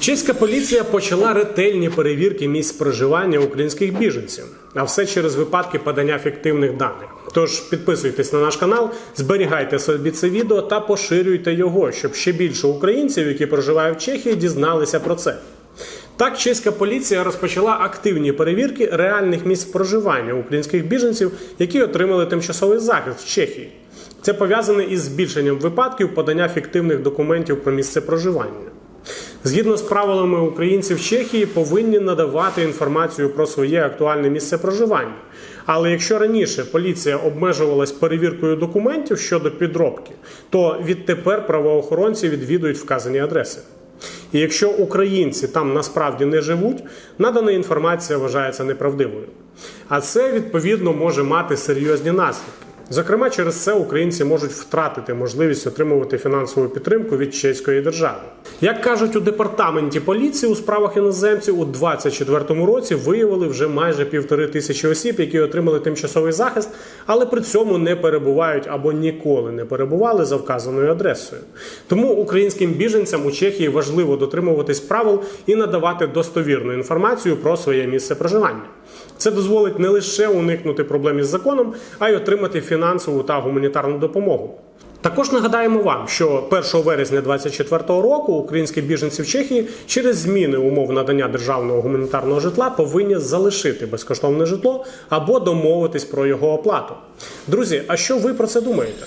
Чеська поліція почала ретельні перевірки місць проживання українських біженців, а все через випадки подання фіктивних даних. Тож підписуйтесь на наш канал, зберігайте собі це відео та поширюйте його, щоб ще більше українців, які проживають в Чехії, дізналися про це. Так, чеська поліція розпочала активні перевірки реальних місць проживання українських біженців, які отримали тимчасовий захист в Чехії. Це пов'язане із збільшенням випадків подання фіктивних документів про місце проживання. Згідно з правилами українці в Чехії повинні надавати інформацію про своє актуальне місце проживання. Але якщо раніше поліція обмежувалась перевіркою документів щодо підробки, то відтепер правоохоронці відвідують вказані адреси. І якщо українці там насправді не живуть, надана інформація вважається неправдивою. А це відповідно може мати серйозні наслідки. Зокрема, через це українці можуть втратити можливість отримувати фінансову підтримку від чеської держави. Як кажуть у департаменті поліції у справах іноземців, у 2024 році виявили вже майже півтори тисячі осіб, які отримали тимчасовий захист, але при цьому не перебувають або ніколи не перебували за вказаною адресою. Тому українським біженцям у Чехії важливо дотримуватись правил і надавати достовірну інформацію про своє місце проживання. Це дозволить не лише уникнути проблем із законом, а й отримати фінансову та гуманітарну допомогу. Також нагадаємо вам, що 1 вересня 2024 року українські біженці в Чехії через зміни умов надання державного гуманітарного житла повинні залишити безкоштовне житло або домовитись про його оплату. Друзі, а що ви про це думаєте?